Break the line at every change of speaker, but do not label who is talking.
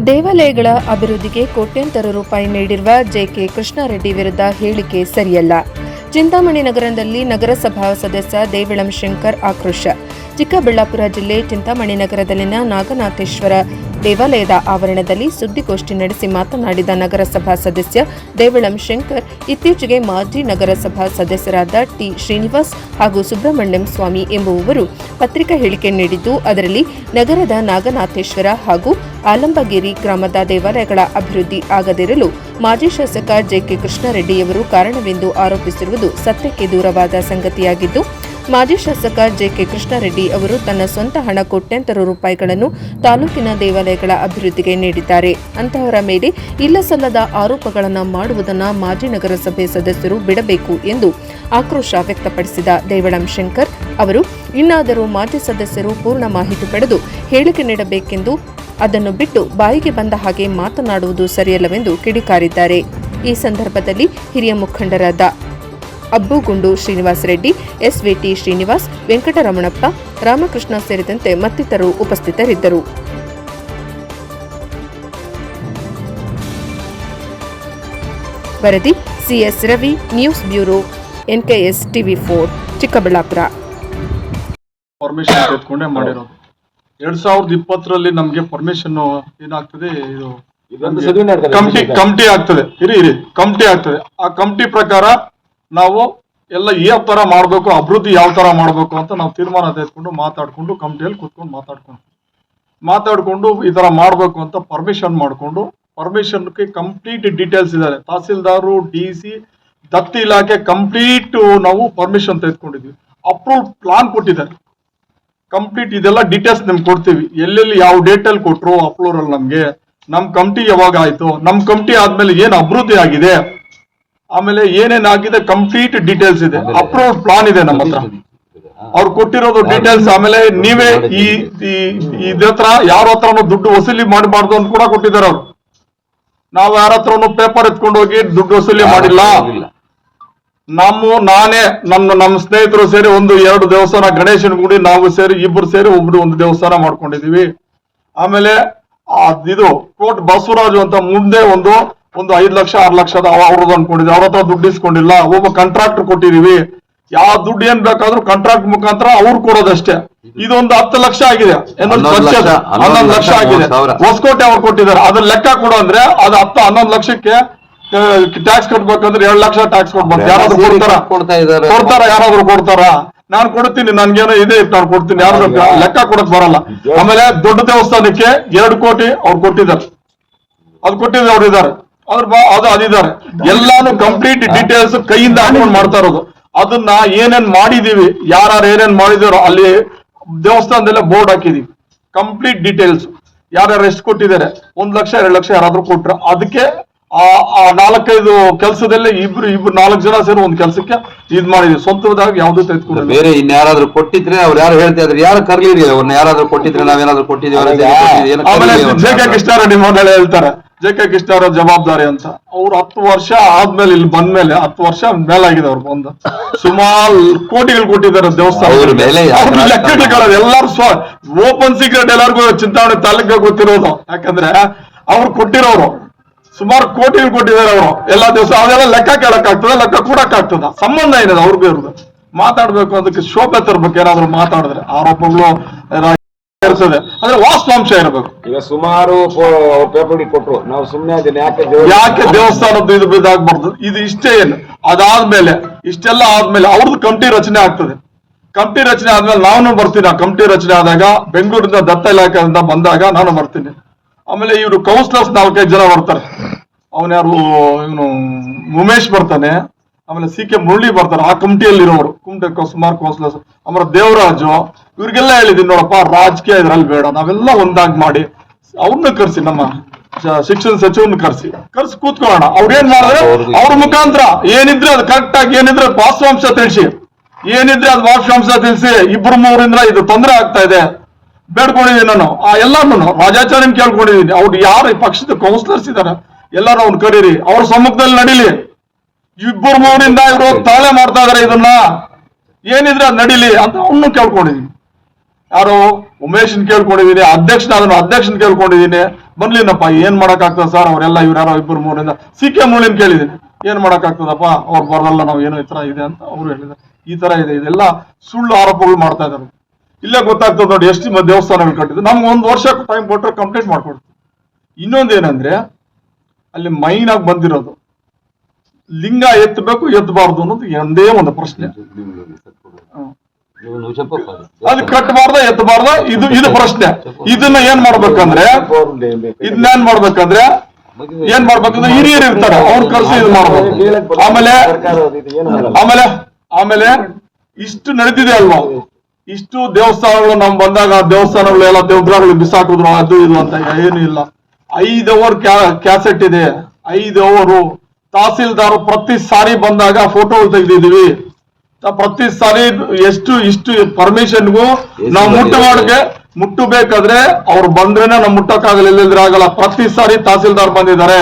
ದೇವಾಲಯಗಳ ಅಭಿವೃದ್ಧಿಗೆ ಕೋಟ್ಯಂತರ ರೂಪಾಯಿ ನೀಡಿರುವ ಜೆಕೆ ಕೃಷ್ಣಾರೆಡ್ಡಿ ವಿರುದ್ಧ ಹೇಳಿಕೆ ಸರಿಯಲ್ಲ. ಚಿಂತಾಮಣಿ ನಗರದಲ್ಲಿ ನಗರಸಭಾ ಸದಸ್ಯ ದೇವಿಳಂ ಶಂಕರ್ ಆಕ್ರೋಶ. ಚಿಕ್ಕಬಳ್ಳಾಪುರ ಜಿಲ್ಲೆ ಚಿಂತಾಮಣಿ ನಗರದಲ್ಲಿನ ನಾಗನಾಥೇಶ್ವರ ದೇವಾಲಯದ ಆವರಣದಲ್ಲಿ ಸುದ್ದಿಗೋಷ್ಠಿ ನಡೆಸಿ ಮಾತನಾಡಿದ ನಗರಸಭಾ ಸದಸ್ಯ ದೇವಳಂ ಶಂಕರ್, ಇತ್ತೀಚೆಗೆ ಮಾಜಿ ನಗರಸಭಾ ಸದಸ್ಯರಾದ ಟಿ ಶ್ರೀನಿವಾಸ್ ಹಾಗೂ ಸುಬ್ರಹ್ಮಣ್ಯಂ ಸ್ವಾಮಿ ಎಂಬುವವರು ಪತ್ರಿಕಾ ಹೇಳಿಕೆ ನೀಡಿದ್ದು, ಅದರಲ್ಲಿ ನಗರದ ನಾಗನಾಥೇಶ್ವರ ಹಾಗೂ ಆಲಂಬಗಿರಿ ಗ್ರಾಮದ ದೇವಾಲಯಗಳ ಅಭಿವೃದ್ಧಿ ಆಗದಿರಲು ಮಾಜಿ ಶಾಸಕ ಜೆಕೆ ಕೃಷ್ಣಾರೆಡ್ಡಿಯವರು ಕಾರಣವೆಂದು ಆರೋಪಿಸಿರುವುದು ಸತ್ಯಕ್ಕೆ ದೂರವಾದ ಸಂಗತಿಯಾಗಿದ್ದು ಮಾಜಿ ಶಾಸಕ ಜೆಕೆ ಕೃಷ್ಣಾರೆಡ್ಡಿ ಅವರು ತನ್ನ ಸ್ವಂತ ಹಣ ಕೋಟ್ಯಂತರ ರೂಪಾಯಿಗಳನ್ನು ತಾಲೂಕಿನ ದೇವಾಲಯಗಳ ಅಭಿವೃದ್ಧಿಗೆ ನೀಡಿದ್ದಾರೆ. ಅಂತಹವರ ಮೇಲೆ ಇಲ್ಲಸಲ್ಲದ ಆರೋಪಗಳನ್ನು ಮಾಡುವುದನ್ನು ಮಾಜಿ ನಗರಸಭೆ ಸದಸ್ಯರು ಬಿಡಬೇಕು ಎಂದು ಆಕ್ರೋಶ ವ್ಯಕ್ತಪಡಿಸಿದ ದೇವಳಂ ಶಂಕರ್ ಅವರು, ಇನ್ನಾದರೂ ಮಾಜಿ ಸದಸ್ಯರು ಪೂರ್ಣ ಮಾಹಿತಿ ಪಡೆದು ಹೇಳಿಕೆ ನೀಡಬೇಕೆಂದು ಅದನ್ನು ಬಿಟ್ಟು ಬಾಯಿಗೆ ಬಂದ ಹಾಗೆ ಮಾತನಾಡುವುದು ಸರಿಯಲ್ಲವೆಂದು ಕಿಡಿಕಾರಿದ್ದಾರೆ. ಈ ಸಂದರ್ಭದಲ್ಲಿ ಹಿರಿಯ ಮುಖಂಡರಾದ ಅಬ್ಬುಗುಂಡು ಶ್ರೀನಿವಾಸ್ ರೆಡ್ಡಿ ಎಸ್ವಿಟಿ ಶ್ರೀನಿವಾಸ್ ವೆಂಕಟರಮಣಪ್ಪ ರಾಮಕೃಷ್ಣ ಸೇರಿದಂತೆ ಮತ್ತಿತರರು ಉಪಸ್ಥಿತರಿದ್ದರು. ವರದಿ CS Ravi news bureau NKS TV four Chikkaballapur.
Permission ತೆಗೆದುಕೊಂಡೇ ಮಾಡಿರೋದು. ಎರಡ್ ಸಾವಿರದ ಇಪ್ಪತ್ತರಲ್ಲಿ ನಮ್ಗೆ ಪರ್ಮಿಷನ್ ಏನಾಗ್ತದೆ? ಇದು. ಕಮಿಟಿ ಕಮಿಟಿ ಆಗ್ತದೆ. ಇರಿ ಇರಿ ಕಮಿಟಿ ಆಗ್ತದೆ. ಆ ಕಮಿಟಿ ಪ್ರಕಾರ ನಾವು ಎಲ್ಲ ಯಾವ ತರ ಮಾಡಬೇಕು, ಅಭಿವೃದ್ಧಿ ಯಾವ ತರ ಮಾಡಬೇಕು ಅಂತ ನಾವು ತೀರ್ಮಾನ ತೆಗೆದುಕೊಂಡು ಮಾತಾಡ್ಕೊಂಡು ಕಮಿಟಿಯಲ್ಲಿ ಕೂತ್ಕೊಂಡು ಮಾತಾಡ್ಕೊಂಡು ಮಾತಾಡ್ಕೊಂಡು ಈ ತರ ಮಾಡಬೇಕು ಅಂತ ಪರ್ಮಿಷನ್ ಮಾಡಿಕೊಂಡು ಪರ್ಮಿಷನ್ಗೆ ಕಂಪ್ಲೀಟ್ ಡೀಟೇಲ್ಸ್ ಇದ್ದಾರೆ. ತಹಸೀಲ್ದಾರು ಡಿ ಸಿ ದತ್ತಿ ಇಲಾಖೆ ಕಂಪ್ಲೀಟ್ ನಾವು ಪರ್ಮಿಷನ್ ತೆಗೆದುಕೊಂಡಿದ್ವಿ. ಅಪ್ರೂವ್ ಪ್ಲಾನ್ ಕೊಟ್ಟಿದ್ದಾರೆ. ಕಂಪ್ಲೀಟ್ ಇದೆಲ್ಲ ಡೀಟೇಲ್ಸ್ ನಿಮ್ಗೆ ಕೊಡ್ತೀವಿ. ಎಲ್ಲೆಲ್ಲಿ ಯಾವ ಡೇಟ್ ಅಲ್ಲಿ ಕೊಟ್ರು ನಮಗೆ. ನಮ್ಮ ನಮ್ ಕಮಿಟಿ ಯಾವಾಗ ಆಯ್ತು? ನಮ್ಮ ಕಮಿಟಿ ಆದ್ಮೇಲೆ ಏನು ಅಭಿವೃದ್ಧಿ ಆಗಿದೆ? ಆಮೇಲೆ ಏನೇನ್ ಆಗಿದೆ ಕಂಪ್ಲೀಟ್ ಡೀಟೇಲ್ಸ್ ಇದೆ. ಅಪ್ರೂವ್ಡ್ ಪ್ಲಾನ್ ಇದೆ ನಮ್ಮ ಹತ್ರ. ಅವ್ರು ಕೊಟ್ಟಿರೋದು ಡೀಟೇಲ್ಸ್ ಆಮೇಲೆ ನೀವೇ ಈ ಈ- ಇದ್ರ ಹತ್ರ ಯಾರ ಹತ್ರನೂ ದುಡ್ಡು ವಸೂಲಿ ಮಾಡಬಾರ್ದು ಅಂತ ಕೂಡ ಕೊಟ್ಟಿದ್ದಾರೆ ಅವ್ರು. ನಾವು ಯಾರ ಹತ್ರನು ಪೇಪರ್ ಎತ್ಕೊಂಡು ಹೋಗಿ ದುಡ್ಡು ವಸೂಲಿ ಮಾಡಿಲ್ಲ. ನಮ್ಮ ನಾನೇ ನನ್ನ ನಮ್ಮ ಸ್ನೇಹಿತರು ಸೇರಿ ಒಂದು ಎರಡು ದೇವಸ್ಥಾನ ಗಣೇಶನ ಗುಡಿ ನಾವು ಸೇರಿ ಇಬ್ರು ಸೇರಿ ಒಬ್ರು ಒಂದು ದೇವಸ್ಥಾನ ಮಾಡ್ಕೊಂಡಿದೀವಿ. ಆಮೇಲೆ ಇದು ಕೋಟ್ ಬಸವರಾಜು ಅಂತ ಮುಂದೆ ಒಂದು ಒಂದು ಐದ್ ಲಕ್ಷ ಆರ್ ಲಕ್ಷದ ಅವ್ರದ್ದು ಅನ್ಕೊಂಡಿದ್ವಿ. ಅವ್ರ ಹತ್ರ ದುಡ್ಡು ಇಸ್ಕೊಂಡಿಲ್ಲ. ಒಬ್ಬ ಕಾಂಟ್ರಾಕ್ಟರ್ ಕೊಟ್ಟಿದೀವಿ. ಯಾವ ದುಡ್ಡು ಏನ್ ಬೇಕಾದ್ರೂ ಕಾಂಟ್ರಾಕ್ಟ್ ಮುಖಾಂತರ ಅವ್ರು ಕೊಡೋದಷ್ಟೇ. ಇದೊಂದು ಹತ್ತು ಲಕ್ಷ ಆಗಿದೆ.
ಹನ್ನೊಂದು ಲಕ್ಷ,
ಆಗಿದೆ. ಹೊಸಕೋಟೆ ಅವ್ರು ಕೊಟ್ಟಿದ್ದಾರೆ. ಅದ್ರ ಲೆಕ್ಕ ಕೊಡು ಅಂದ್ರೆ ಅದು ಹತ್ತು ಹನ್ನೊಂದು ಲಕ್ಷಕ್ಕೆ ಟ್ಯಾಕ್ಸ್ ಕಟ್ಬೇಕಂದ್ರೆ ಎರಡು ಲಕ್ಷ ಟ್ಯಾಕ್ಸ್ ಕೊಡ್ಬೇಕು ಯಾರಾದ್ರೂ ಕೊಡ್ತಾರ?
ಕೊಡ್ತಾ ಇದ್ದಾರೆ.
ಕೊಡ್ತಾರ? ಯಾರಾದ್ರೂ ಕೊಡ್ತಾರ? ನಾನು ಕೊಡ್ತೀನಿ. ನನ್ಗೇನೋ ಇದೆ ನಾನು ಕೊಡ್ತೀನಿ. ಯಾರು ಲೆಕ್ಕ ಕೊಡಕ್ ಬರಲ್ಲ. ಆಮೇಲೆ ದೊಡ್ಡ ದೇವಸ್ಥಾನಕ್ಕೆ ಎರಡು ಕೋಟಿ ಅವ್ರು ಕೊಟ್ಟಿದ್ದಾರೆ. ಅದು ಕೊಟ್ಟಿದ್ರೆ ಅವ್ರು ಇದಾರೆ ಅದ್ರ ಬಾ- ಅದು ಅದಿದ್ದಾರೆ ಎಲ್ಲಾನು ಕಂಪ್ಲೀಟ್ ಡೀಟೇಲ್ಸ್ ಕೈಯಿಂದ ಹಾಕೊಂಡು ಮಾಡ್ತಾ ಇರೋದು. ಅದನ್ನ ಏನೇನ್ ಮಾಡಿದೀವಿ ಯಾರು ಏನೇನ್ ಮಾಡಿದಾರೋ ಅಲ್ಲಿ ದೇವಸ್ಥಾನದಲ್ಲೇ ಬೋರ್ಡ್ ಹಾಕಿದೀವಿ. ಕಂಪ್ಲೀಟ್ ಡೀಟೇಲ್ಸ್ ಯಾರ್ಯಾರು ಎಷ್ಟು ಕೊಟ್ಟಿದ್ದಾರೆ? ಒಂದ್ ಲಕ್ಷ ಎರಡು ಲಕ್ಷ ಯಾರಾದ್ರೂ ಕೊಟ್ರ ಅದಕ್ಕೆ ಆ ಆ ನಾಲ್ಕೈದು ಕೆಲಸದಲ್ಲೇ ಇಬ್ರು ಇಬ್ರು ನಾಲ್ಕು ಜನ ಸೇರಿ ಒಂದ್ ಕೆಲಸಕ್ಕೆ ಇದ್ ಮಾಡಿದ್ವಿ. ಸ್ವಂತದಾಗ ಯಾವ್ದು ತೆಗೆದುಕೊಂಡ್ರೆ
ಬೇರೆ ಇನ್ಯಾರಾದ್ರೂ ಕೊಟ್ಟಿದ್ರೆ ಅವ್ರು ಯಾರು ಹೇಳ್ತಾ ಇದ್ರು? ಯಾರು ಕರ್ಲಿರಿ ಅವ್ರನ್ನ ಯಾರಾದ್ರೂ ಕೊಟ್ಟಿದ್ರೆ ನಾವೇನಾದ್ರೂ ಅವ್ರ ಕೊಟ್ಟಿದ್ದೀವಿ,
ಆಮೇಲೆ. ಜೆ ಕೆ ಕೃಷ್ಣಾರೆಡ್ಡಿ ಮೊದಲೇ ಹೇಳ್ತಾರೆ. ಜೆ ಕೆ ಅವರ ಜವಾಬ್ದಾರಿ ಅಂತ. ಅವ್ರು ಹತ್ತು ವರ್ಷ ಆದ್ಮೇಲೆ ಇಲ್ಲಿ ಬಂದ್ಮೇಲೆ ಹತ್ತು ವರ್ಷ ಮೇಲಾಗಿದೆ ಅವ್ರು ಬಂದು. ಸುಮಾರು ಕೋಟಿಗಳು ಕೊಟ್ಟಿದ್ದಾರೆ ದೇವಸ್ಥಾನ ಎಲ್ಲಾರು ಸ್ವ ಓಪನ್ ಸೀಕ್ರೆಟ್ ಎಲ್ಲರಿಗೂ ಚಿಂತಾಮಣಿ ತಾಲೂಕ ಗೊತ್ತಿರೋದು. ಯಾಕಂದ್ರೆ ಅವ್ರು ಕೊಟ್ಟಿರೋರು. ಸುಮಾರು ಕೋಟಿಗಳು ಕೊಟ್ಟಿದ್ದಾರೆ ಅವರು. ಎಲ್ಲಾ ದಿವಸ ಅದೆಲ್ಲ ಲೆಕ್ಕ ಕೇಳಕ್ ಆಗ್ತದ ಲೆಕ್ಕ ಕೊಡಕ್ ಆಗ್ತದ. ಸಂಬಂಧ ಏನಿದೆ ಅವ್ರಿಗೂ ಇರೋದು. ಮಾತಾಡ್ಬೇಕು ಅದಕ್ಕೆ ಶೋಭೆ ತರ್ಬೇಕು ಏನಾದ್ರು ಮಾತಾಡಿದ್ರೆ. ಆರೋಪಗಳು ಇರ್ತದೆ ಅಂದ್ರೆ ವಾಸ್ತವಾಂಶ ಇರಬೇಕು.
ಈಗ ಸುಮಾರು ಪೇಪರ್ಗಳು ಕೊಟ್ಟರು ನಾವು ಸುಮ್ಮನೆ ಅದನ್ನ ಯಾಕೆ ದೇವ್ರ
ಯಾಕೆ ದೇವಸ್ಥಾನದ್ದು ಇದು ಇದಾಗ್ಬಾರ್ದು ಇದು ಇಷ್ಟೇ ಏನು ಅದಾದ್ಮೇಲೆ ಇಷ್ಟೆಲ್ಲ ಆದ್ಮೇಲೆ ಅವ್ರದ್ದು ಕಮಿಟಿ ರಚನೆ ಆಗ್ತದೆ. ಕಮಿಟಿ ರಚನೆ ಆದ್ಮೇಲೆ ನಾನು ಬರ್ತೀನಿ. ಆ ಕಮಿಟಿ ರಚನೆ ಆದಾಗ ಬೆಂಗಳೂರಿಂದ ದತ್ತ ಇಲಾಖೆಯಿಂದ ಬಂದಾಗ ನಾನು ಬರ್ತೀನಿ. ಆಮೇಲೆ ಇವರು ಕೌನ್ಸಿಲರ್ಸ್ ನಾಲ್ಕೈದು ಜನ ಬರ್ತಾರೆ. ಅವನ್ ಯಾರು? ಇವನು ಉಮೇಶ್ ಬರ್ತಾನೆ. ಆಮೇಲೆ ಸಿ ಕೆ ಮುರಳಿ ಬರ್ತಾರೆ. ಆ ಕಮಿಟಿಯಲ್ಲಿ ಇರೋರು ಕುಮಟೆ ಸುಮಾರು ಕೌನ್ಸಿಲರ್ಸ್ ಆಮೇಲೆ ದೇವರಾಜು ಇವ್ರಿಗೆಲ್ಲ ಹೇಳಿದೀನಿ ನೋಡಪ್ಪ ರಾಜಕೀಯ ಇದ್ರಲ್ಲಿ ಬೇಡ ನಾವೆಲ್ಲ ಒಂದಾಗಿ ಮಾಡಿ ಅವ್ರನ್ನ ಕರ್ಸಿ ನಮ್ಮ ಶಿಕ್ಷಣ ಸಚಿವನ್ನ ಕರ್ಸಿ. ಕರ್ಸಿ ಕೂತ್ಕೊಳ್ಳೋಣ. ಅವ್ರ ಏನ್ ಮಾಡಿದ್ರೆ ಅವ್ರ ಮುಖಾಂತರ ಏನಿದ್ರೆ ಅದು ಕರೆಕ್ಟ್ ಆಗಿ ಏನಿದ್ರೆ ವಾಸ್ತವಾಂಶ ತಿಳಿಸಿ. ಏನಿದ್ರೆ ಅದು ವಾಸ್ತವಾಂಶ ತಿಳಿಸಿ ಇಬ್ರು ಮೂರಿಂದ ಇದು ತೊಂದರೆ ಆಗ್ತಾ ಇದೆ. ಬೇಡ್ಕೊಂಡಿದೀನಿ ನಾನು. ಆ ಎಲ್ಲಾನು ರಾಜಾಚಾರ್ಯನ್ ಕೇಳ್ಕೊಂಡಿದ್ದೀನಿ ಅವ್ರು ಯಾರು ಈ ಪಕ್ಷದ ಕೌನ್ಸಿಲರ್ಸ್ ಇದಾರೆ? ಎಲ್ಲಾರು ಅವ್ನ ಕರೀರಿ. ಅವ್ರ ಸಮ್ಮುಖದಲ್ಲಿ ನಡೀಲಿ. ಇಬ್ಬರು ಮೂರಿಂದ ಇವರು ತಾಳೆ ಮಾಡ್ತಾ ಇದಾರೆ ಇದನ್ನ. ಏನಿದ್ರೆ ಅದು ನಡೀಲಿ ಅಂತ ಅವನು ಕೇಳ್ಕೊಂಡಿದೀನಿ. ಯಾರು? ಉಮೇಶನ್ ಕೇಳ್ಕೊಂಡಿದ್ದೀನಿ ಅಧ್ಯಕ್ಷ ನಾನು ಅಧ್ಯಕ್ಷನ ಕೇಳ್ಕೊಂಡಿದ್ದೀನಿ. ಬರ್ಲಿನಪ್ಪ ಏನ್ ಮಾಡಕ್ಕಾಗ್ತದೆ ಸರ್ ಅವರೆಲ್ಲ ಇವ್ರು ಯಾರೋ ಇಬ್ಬರು ಮೂರಿಂದ ಸಿ ಕೆ ಮೂಲಿನ ಕೇಳಿದ್ದೀನಿ. ಏನ್ ಮಾಡಕ್ಕಾಗ್ತದಪ್ಪ? ಅವ್ರು ಬರಲ್ಲ ನಾವು ಏನೋ ಈ ತರ ಇದೆ ಅಂತ ಅವರು ಹೇಳಿದ್ರು ಈ ತರ ಇದೆ ಇದೆಲ್ಲ ಸುಳ್ಳು ಆರೋಪಗಳು ಮಾಡ್ತಾ ಇದ್ದಾರೆ. ಇಲ್ಲೇ ಗೊತ್ತಾಗ್ತದೆ ನೋಡಿ ಎಷ್ಟು ದೇವಸ್ಥಾನಗಳು ಕಟ್ಟಿದ್ರು ನಮ್ಗೆ ಒಂದು ವರ್ಷ ಟೈಮ್ ಕೊಟ್ಟರೆ ಕಂಪ್ಲೀಟ್ ಮಾಡ್ಕೊಡ್ತೀವಿ. ಇನ್ನೊಂದೇನಂದ್ರೆ ಅಲ್ಲಿ ಮೈನ್ ಆಗಿ ಬಂದಿರೋದು ಲಿಂಗ ಎತ್ತಬೇಕು ಎತ್ತಬಾರ್ದು ಅನ್ನೋದು ಒಂದೇ ಒಂದು ಪ್ರಶ್ನೆ
ಅದು.
ಕಟ್ಬಾರ್ದ ಕಟ್ಟಬಾರ್ದ ಎತ್ತಬಾರ್ದ ಇದು ಇದು ಪ್ರಶ್ನೆ. ಇದನ್ನ ಏನ್ ಮಾಡ್ಬೇಕಂದ್ರೆ ಇದನ್ನ ಏನ್ ಮಾಡ್ಬೇಕಂದ್ರೆ ಏನ್ ಮಾಡ್ಬೇಕಂದ್ರೆ ಹಿರಿಯರು ಇರ್ತಾರೆ. ಅವ್ರ ಕರ್ಸಿ ಇದು ಮಾಡ್ಬೇಕು. ಆಮೇಲೆ ಆಮೇಲೆ ಆಮೇಲೆ ಇಷ್ಟು ನಡೆದಿದೆ ಅಲ್ವಾ? ಇಷ್ಟು ದೇವಸ್ಥಾನಗಳು ನಮ್ ಬಂದಾಗ ದೇವಸ್ಥಾನಗಳು ಎಲ್ಲ ದೇವ್ರಾಗಳು ಬಿಸಾಕಿದ್ರು ಅದು ಇದು ಅಂತ ಏನು ಇಲ್ಲ. ಐದು ಅವರ್ ಕ್ಯಾಸೆಟ್ ಇದೆ. ಐದು ಅವರು ತಹಸೀಲ್ದಾರ್ ಪ್ರತಿ ಸಾರಿ ಬಂದಾಗ ಫೋಟೋಗಳು ತೆಗ್ದಿದೀವಿ ತ- ಪ್ರತಿ ಸಾರಿ ಎಷ್ಟು ಇಷ್ಟು ಪರ್ಮಿಷನ್ಗೂ ನಾವು ಮುಟ್ಟು ಮಾಡಕ್ಕೆ ಮುಟ್ಟಬೇಕಾದ್ರೆ ಅವ್ರು ಬಂದ್ರೇನೆ ನಾವು ಮುಟ್ಟಕ್ಕಾಗಲಿಲ್ಲ ಇಲ್ಲದ್ರೆ ಆಗಲ್ಲ. ಪ್ರತಿ ಸಾರಿ ತಹಸೀಲ್ದಾರ್ ಬಂದಿದ್ದಾರೆ.